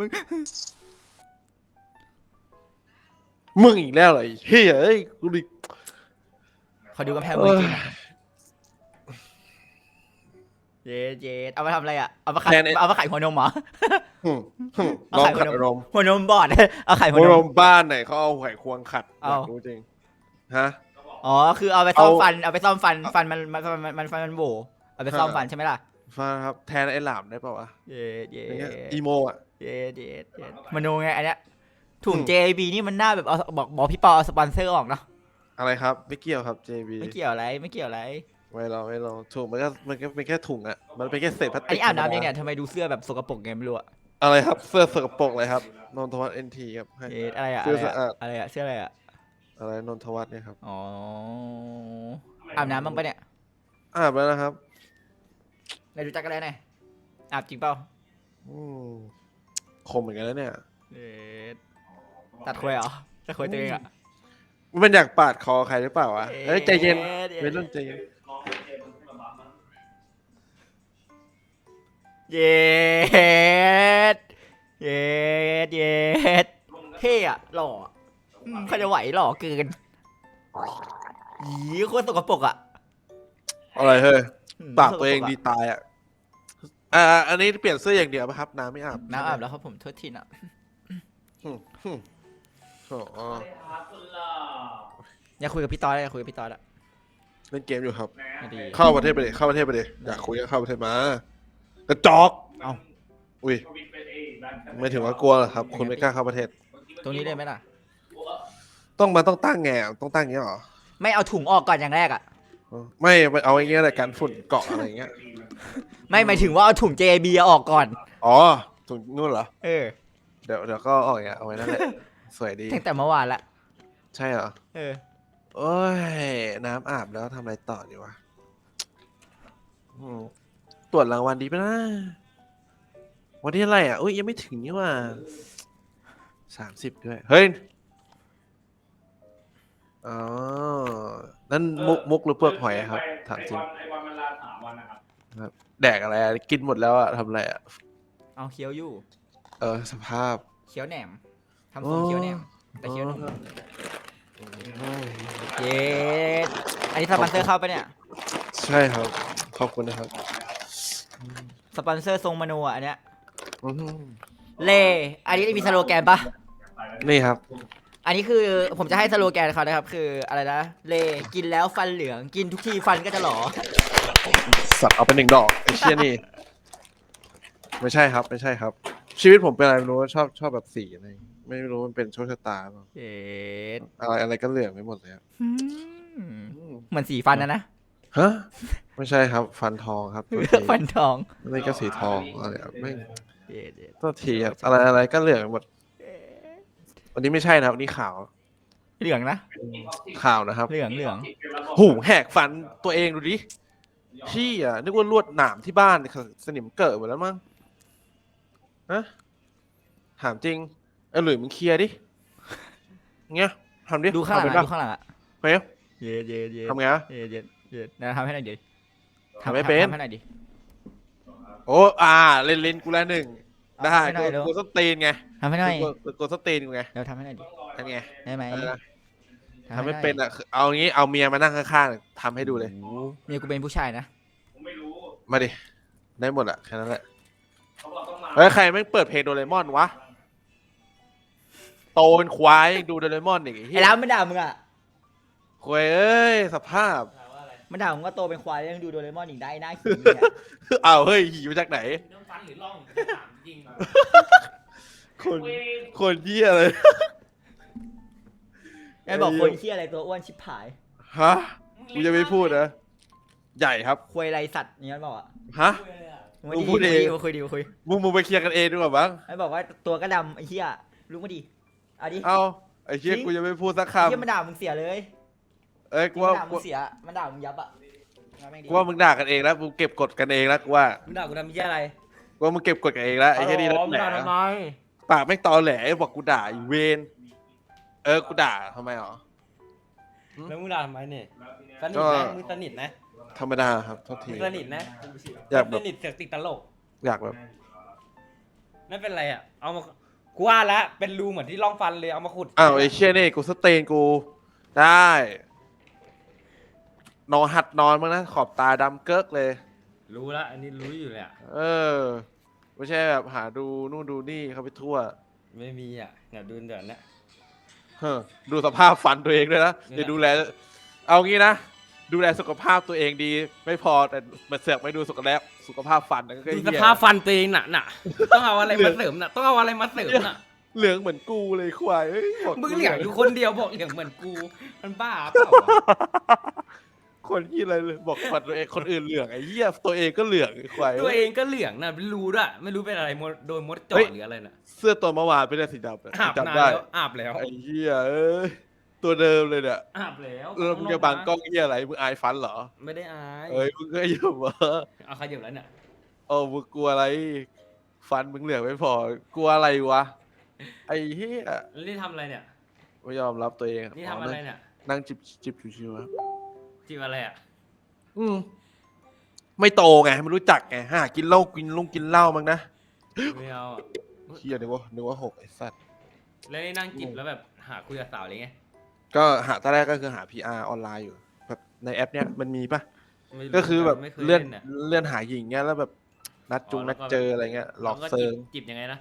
มึงมึงอีกแล้วเหรอไอ้เฮ้ยเอ้ยกูดิขอดูกำแพงเมืองจีนหน่อยเย็ดเย็ดเอามาทำอะไรอะ เอามาขายเอามาขายหัวนมเหรอ หึ่มหึ่มเอาลองไข่ขัดมานมอารมณ์หัวนมบอด เอาขายหัวหัวนนมมบ้านไหนเขาเอาไข่ควงขัดเอายกรู้จริงฮะ อ๋อ คือเอาไปซ่อมเอาฟัน เอาไปซ่อมฟัน ฟันมันมันมันมันฟันมันโหวเอาไปซ่อมฟันใช่ไหมล่ะ ฟังครับแทนไอ้หลามได้ป่าวะเย็ดเย็อย่างเงี้ยดอีโมอะ เย็ดเย็ดเย็ดมโนไงอันเนี้ยถุงอืม JB นี่มันน่าแบบเอาบอกบอกพี่ปอเอาสปอนเซอร์ออกเนาะอะไรครับ ไม่เกี่ยวครับ JB ไม่เกี่ยวอะไรไม่เกี่ยวอะไรไม่รอไม่รอถูกมันก็มันก็เป็นแค่ถุงอะมันเป็นแค่เศษพลาสอันติกนี้อาบน้ำธรรมยังดาเนี่ยทำไมดูเสื้อแบบสกปรกไงไม่รู้อะอะไรครับเสื้อสกปรกเลยครับนนทวัฒน์เอ็นทีครับให้เย็ดอะไรอะเสื้อสะอาดอะไรอะเสื้ออะไรอะอะไรนนทวัฒน์เนี่ยครับอ๋ออาบน้ำบ้างปะเนี่ยอาบแล้วนะครับไหนดูจักรแลหน่อยอาบจริงเปล่าอืม คมเหมือนกันแล้วเนี่ยเย็ดตัดควยเหรอตัดควยตัวเองอะมันอยากปาดคอใครหรือเปล่าวะเฮ้ยใจเย็นย็ดเป็นเรื่องใจเย็น เย็ดเย็ดเย็ดเท่อะหล่ออะอืมใครจะไหวหล่อเกินยีโคตรสกปรกอะอะไรเฮ้ยอืมปากตัวเองสกปรดีตายอะ อ่าอันนี้เปลี่ยนเสื้ออย่างเดียวป่ะครับ น้ำไม่อาบน้ำอาบแล้วครับผมโทษทีนะอืมอืมอ๋ออยากคุยกับพี่ต้อยอยากคุยกับพี่ต้อยละเล่นเกมอยู่ครับ ไม่ดีเข้าประเทศไปเลยเข้าประเทศไปเลยอยากคุยก็เข้าประเทศมา กระจอก เอ้าอุ้ย ไม่ถึงว่ากลัวหรอกครับ คุณไม่กล้าเข้าประเทศ ตรงนี้ได้ไหมล่ะ ต้องมาต้องตั้งแงต้องตั้งอย่างเงี้ยเหรอไม่เอาถุงออกก่อนอย่างแรกอะเออไม่ไม่เอาอย่างเงี้ยแหละการฝุ่นเกาะอะไรอย่างเงี้ย ไม่หมายถึงว่าเอาถุง JB ออกก่อน อ๋อตรงนู่นเหรอ เออเดี๋ยวเดี๋ยวก็ออกอย่างเงี้ยเอาไว้นั่นแหละ สวยดี ตั้งแต่เมื่อวานละ ใช่เหรอ เออ โอ้ย น้ำอาบแล้วทำอะไรต่อดีวะอืมตรวจรางวัลดีปะนะ วันที่อะไรอะ อุ้ยยังไม่ถึงนี่ว่าสามสิบด้วย เฮ้ย อ๋อ นั่นมุกมุกหรือเปลือกหอยอะครับ ถามจริง ไอ้วันมันลาสามวันนะครับ แดกอะไรอะกินหมดแล้วอะทำอะไรอะเอาเคี้ยวอยู่ เออสภาพ เคี้ยวแหนมทำทรงเคี้ยวแหนม แต่เคี้ยวนมเย็ดอันนี้สปอนเซอร์เข้าปะเนี่ย ใช่ครับ ขอบคุณนะครับสปอนเซอร์ทรงมโนอะอันเนี้ย อื้อหือเล่อันนี้มีสโลแกนปะนี่ครับ อันนี้คือผมจะให้สโลแกนเขานะครับ คืออะไรนะ เล่กินแล้วฟันเหลือง กินทุกทีฟันก็จะหลอ สัตว์เอาไปหนึ่งดอกไอ้เชี่ยนี่ ไม่ใช่ครับ ไม่ใช่ครับ ชีวิตผมเป็นอะไรไม่รู้ชอบชอบแบบสีอะไรไม่รู้มันเป็นโชคชะตาเปล่าเย็ดอะไรอะไรก็เหลืองไปหมดเลยอะอืมเหมือนสีฟันนะนะฮะไม่ใช่ครับ ฟันทองครับตัวทีฟันทองนี่ก็สีทองอะไรอะไม่เย็ดเย็ดตัวทีครับอะไรอะไรก็เหลืองไปหมดวันนี้ไม่ใช่นะครับวันนี้ขาว เหลืองนะ ขาวนะครับ เหลืองเหลือง หูแหกฟันตัวเองดูดิ พี่อะนึกว่าลวดหนามที่บ้านสนิมเกิดหมดแล้วมั้งฮะถามจริงไอ้หลุยมึงเคลียร์ดิเงี้ยทำดิดูข้างหลังทำอะเป็นดูข้างหลังอะปะเฮ้ยเย็ดเย็ดเย็ดทำไงอะเย็ดเย็ดเย็ดนะทำให้หน่อยดิทำไม่เป็นทำให้หน่อยดิโอ้อ่าเล่นเล่นกูแล้วหนึ่งได้ทำให้หน่กูอยเร็วกูสตีนไงทำให้หน่อยกูกูกูสตีนกูไงเดี๋ยวทำให้หน่อยดิอันไงได้ไหมอะไรนะให้ ทำไม่หอยเป็นอะคือเอางี้เอาเมียมานั่งข้างๆทำให้ดูเลยโอ้โหเมียกูเป็นผู้ชายนะผมไม่รู้มาดิ ได้หมดอะแค่นั้นแหละเขาบอกต้องมาเฮ้ยใครไม่งเปิดเพลงโดเรมอนวะ โตเป็นควายยังดูโดเรมอนอีกไอ้เหี้ไอ้ยแล้วมันด่ามึงอะควายเอ้ยสภาพ มันด่ามึงว่าโตเป็นควายแล้วยังดูโดเรมอนอีกได้หน้าขี้เนี่ยอ้าวเฮ้ยหีมาจากไหนเรื่องฟันหรือล่องถามจริงอะคนเว้ยคนเหี้ยเลย ไอ้บอกคนเชี่ยอะไรตัวอ้วนชิบหายฮะกูจะไม่พูดนะใหญ่ครับควยไรสัตว์อย่างนั้นบอกอะฮะเว้ยเลยอะมึงกูพูดเอง มาคุยดีมาคุยมึงมึงไปเคลียร์กันเองดีกว่าบ้างไอ้บอกว่าตัวก็ดำไอ้เชี่ยรู้มาดิเอาดิ เอาไอ้เหี้ยจริง กูจะไม่พูดสักเชี่ยมันคำด่ามึงเสียเลยเอ้ยกูมัว่านด่ามึกูงเสียมันด่ามึงยับอะงั้นแม่งดีกูว่ามึงด่ากันเองแล้วมึงเก็บกดกันเองแล้วกูว่ามึงด่ากูทำเหี้ยอะไรกูว่ามึงเก็บกดกันเองแล้วไอ้เหี้ยนี่อ๋แล้อวมึแหงด่าละทำไมปากไม่งตอแหลบอกกูด่าอีเวน เออกูด่าทำไมหรอ แล้วมึงด่าทำไมเนี่ยสนิทก็นะมึงสนิทนะธรรมดาครับโทษที มึงสนิทนะอยากแบบ สนิทเสือกติดตลกอยากแบบนั่นเป็นอะไรอะเอามากูว่าละเป็นรูเหมือนที่ร่องฟันเลยเอามาขุดอ้าวไอ้เชี่ยนี่กูสเตนกู ได้ นอนหัดนอนมั้งนะ ขอบตาดำเกิกเลย รู้ละอันนี้รู้อยู่เลยอะเออ ไม่ใช่แบบหาดูนู่นดูนี่เขาไปทั่ว ไม่มีอะเดี๋ยวดูเดี๋ยวนะ เฮ้อดูสภาพฟันตัวเองด้วยนะนี่แหละเดี๋ยวดูแล เอางี้นะ ดูแลสุขภาพตัวเองดี ไม่พอแต่มาเสือกไม่ดูสุขภาพสุขภาพฟันนั่นก็ดูเหี้สยภาพฟันตัวเองน่ะน่ะต้องเอาอะไรมาเสริมน่ะต้องเอาอะไรมาเสริมน่ะเหลืองเหมือนกูเลยควายเอ้ยบอกมึงเหลืองอยู่คนเดียวบอกเหลืองเหมือนกู มันบ้าเปล่าวะ คนที่อะไรเลยบอกฟันตัวเองคนอื่นเหลืองไอ้เหี้ยตัวเองก็เหลืองไอ้ควายตัวเองก็เหลืองน่ะไม่รู้ด้วยไม่รู้เป็นอะไรมดโดนมดเจาะหรืออะไรน่ะเสื้อตัวเมื่อวานเป็นสีดำอะอาบจำนานได้แล้วอาบแล้วไอ้เหี้ยเอ้ยตัวเดิมเลยเนี่ยอาบแล้วแล้วมึงจะบังกล้องเหี้ยอะไรมึงอายฟันเหรอไม่ได้อายเอ้ยมึงก็อยู่วะเอาใครเดี๋ยวแล้วเนี่ยโอ้มึงกลัวอะไร ฟันมึงเหลืองไม่พอกลัวอะไรวะไอ้เหี้ยแล้วนี่ทำอะไรเนี่ยไม่ยอมรับตัวเองนี่ทำอะไรเนี่ยนั่งจิบจิบชิวๆครับ จีบอะไรอะ อืม ไม่โตไงไม่รู้จักไงหากินเหล้ากินลุงกินเหล้ามั้งนะไม่เอาอะเฮียนึกว่านึกว่าหกไอ้สัตว์แล้วนี่นั่งจิบแล้วแบบหาคุยกับสาวอะไรเงี้ยก็หาตอนแรกก็คือหา PR ออนไลน์อยู่ แบบในแอปเนี้ยมันมีปะไม่รู้ก็คือแบบไม่คยเลื่อนน่ะเลื่อนหาหญิงเงี้ยแล้วแบบนัดจุงอ๋อแล้นัวดก็ เจออะไรเงี้ยหลอกแล้วเซิร์งจีบจีบยังไงนะ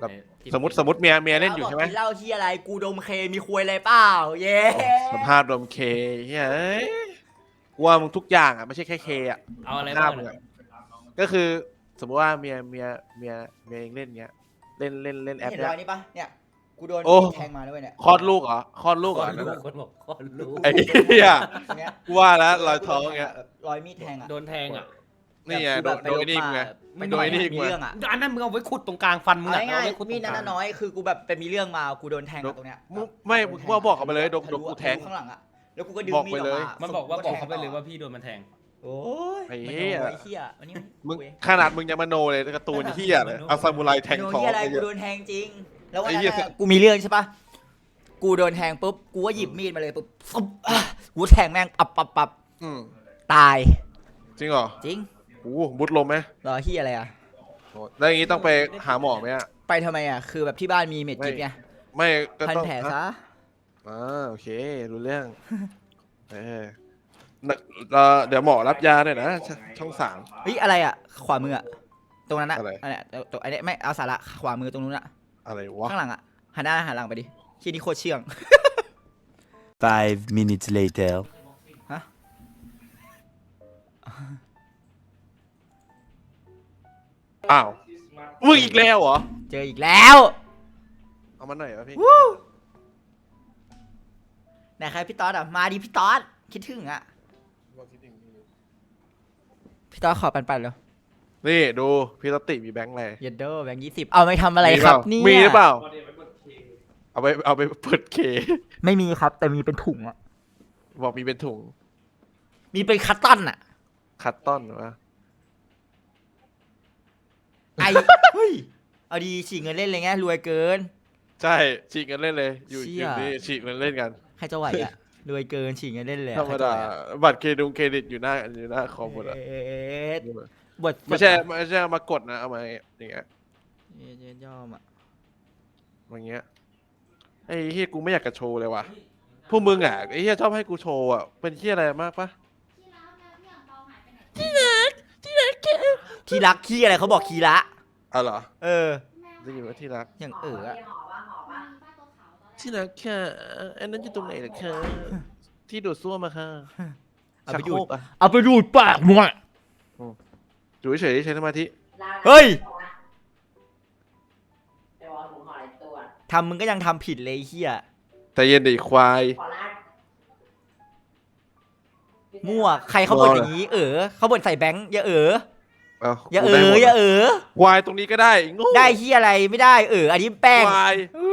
แบบ ไหนจีบสมมติสมมติเมียเมียเล่นอยู่ใช่ไหมกินเหล้าที่อะไรกูดมเคมีคุยอะไรเปล่า เย้ สภาพดมเคเฮ้ยเอ้ยกู ว่ามึงทุกอย่างอะไม่ใช่แค่เคอะเอาอะไรหน้าบ้างมึงเนี่ยอะก็คือสมมติว่าเมียเมียเมียเมียเองเล่นเงี้ยเล่นเล่นเล่นแอปเห็นเนี้รอย ยนี่ปะเนี่ย กูโดนโอ้แทงมาด้วยเนี่ยคลอดลูกเหรอคลอดลูกคเหรอนรู้คนบอกคนรู้ ไอ้เหี้ยตรงเนี้ยกูว่าแล้วรอยท้องเงี้ยรอยมีดแทงอะโดนแทงอะนี่ไงแบบโดนโดนไอ้นี่มึงไงไปโดนไอ้นี่มีมึงไงเรื่องอะอันนั้นมึงเอาไว้ขุดตรงกลางฟันมึงเอาอะง่ายเอาไว้ขุดๆตมีรดงกนั้ลางนน้อยคือกูแบบเป็นมีเรื่องมากูโดนแทงอะตรงเนี้ยมึงไม่มึงว่าบอกเขาไปเลยโดนโดนกูแทงข้างหลังอะ แล้วกูก็ดึงบอกมีไปดอเลอกยมามันบอกว่าสบอกแทงเขาไปเลยต่อว่าพี่โดนมันแทง โอ้ยไอ้มันเหี้ยโดนไอ้เหี้ยวันนี้มึงคุยขนาดมึงยังมโนเลยการ์ตูนเฮียเลยเอาซามูไรแทงโดนท้องเหี้ยอะไรไอ้กูเหี้ย โดนแทงจริง แล้ววันไอ้นั้นเหี้ย อะกูมีเรื่องใช่ปะกูโดนแทงปุ๊บกูก็หยิบมีดมาเลยปุ๊บฟุ๊บอะกูแทงแม่งปับปับปับอืมตายจริงเหรอจริงโอ้โหบุดลมไหมรอเหี้ยอะไรอะโอ้แล้วอย่างงี้ต้องไปหาหมอไหมอะไปทำไมอะ คือแบบที่บ้านมีเม็ดจิ๊บไงไม่ก็พันต้องแผลซะ อ่าโอเค รู้เรื่อง เออน่ะเอ่อเดี๋ยวหมอรับยาหน่อยนะชช่องสาม เฮ้ยอะไรอะ ขวามืออะ ตรงนั้นอะอะไร อันเนี้ยตรงอันเนี้ยไม่เอาสาระขวามือตรงนู้นอะ อะไรวะ ข้างหลังอะ หันหน้าหันหลังไปดิที่นี่โคตรเชื่อง Five minutes later. อ้าวมึงอีกแล้วเหรอ เจออีกแล้ว เอามาหน่อยวะพี่ ไหนใครพี่ต๊อดอะ มาดิพี่ต๊อดคิดถึงอะพี่ต๊อดขอปันปันๆเลยนี่ดูพี่ตติมีแบงค์อะไรเยดเดอร์แบงค์ยี่สิบเอาไม่ทำอะไรมีคเปรับล่าเนี่ยมีหรือเปล่าพอดีไม่กดเคเอาไปเอาไปเปิดเค ไม่มีครับ แต่มีเป็นถุงอะ บอกมีเป็นถุงมีเป็นคัตตันอะ คัตตอนวะไอเฮ้ย เอาดีฉีกเงินเล่นเลยไงรวยเกิน ใช่ฉีกกันเล่นเลย อยู่เชี่อยยู่นี่ฉีกกันเล่นกันใครจะไหวอะ รวยเกินฉีกเงินเล่นเลยอะธรรมใคจะดาไหวอะบัตรเครดิตเครดิตอยู่หน้าอยู่หน้าคอมหมดอะเอ๊ะบทไม่ใช่ไม่ใช่เอามากดนะเอามาอย่างเงี้ยเอ๊ะยอมอะอย่างเงี้ยไอ้เฮียกูไม่อยากจะโชว์เลยว่ะพวกมึงอะไอ้เฮียชอบให้กูโชว์อะเป็นเฮียอะไรมากปะที่รักขี้อะไรเขาบอกขี้ละอ๋อเหรอเออ ได้ยินว่าที่รักอย่างเอออะ ที่รักค่ะอันนั้นอยู่ตรงไหนล่ะคะที่ดูดซ่วมมาค่ะเอาชัไปกดูโครดกอะเอาไปดูดปากมึงอะอยู่เฉยๆใช้สมาธิเฮ้ยไปวอถุงห่อในตัวทำมึงก็ยังทำผิดเลยไอ้เฮียแต่เย็นดิควาย ขอลากมั่วใครเขาบ่นอย่างนี้เออเขาบ่นใส่แบงค์อย่าเออเอาอย่ากูเอได้หมอดอย่าเออ ควายตรงนี้ก็ได้โง่ได้เฮียอะไรไม่ได้เอออันนี้แป้งควายอ่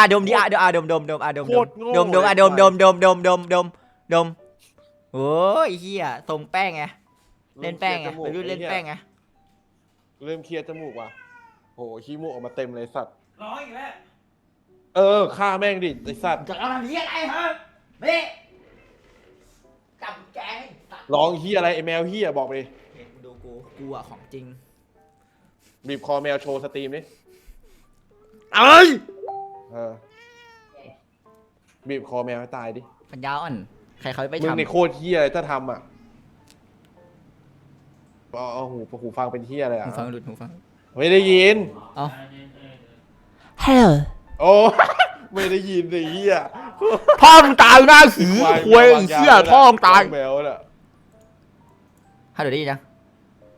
ะดมดิอะดมอะดมดมดมอะดมโคตรโง่ดมดมอะเลยดมดมดมดมดมดมดมโอ้ยเฮียทรงแป้งไงเล่นแป้งไงไปรุ่นเล่นแป้งไงเริ่มเคลียร์จมูกว่ะโหขี้มูกออกมาเต็มเลยสัตว์ ร้องอีกแล้วเออฆ่าแม่งดิไอสัตว์จะเอาอะไรอะไรฮะเบ้จับแกงสัตว์ร้องเฮียอะไรไอแมวเฮียบอกไปดิเห็นกูดูกูกูอะของจริงบีบคอแมวโชว์สตรีมดิเอ้ย เออ บีบคอแมวให้ตายดิ ปัญญาอ่อน ใครเขาไปมึงทำในโคตรเฮียเลยถ้าทำอะเอาเอาหูหูฟังเป็นเฮียเลยอะ หูฟังหลุดหูฟังไม่ได้ยิน เอา Hell. โอ้ ไม่ได้ยินเลยเฮียพ่อมึงตายหน้าหือควยไอ้เหี้ยพ่อมึงตายแมวน่ะฮัลโหลได้ยินยัง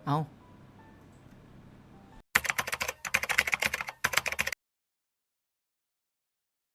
เอ้า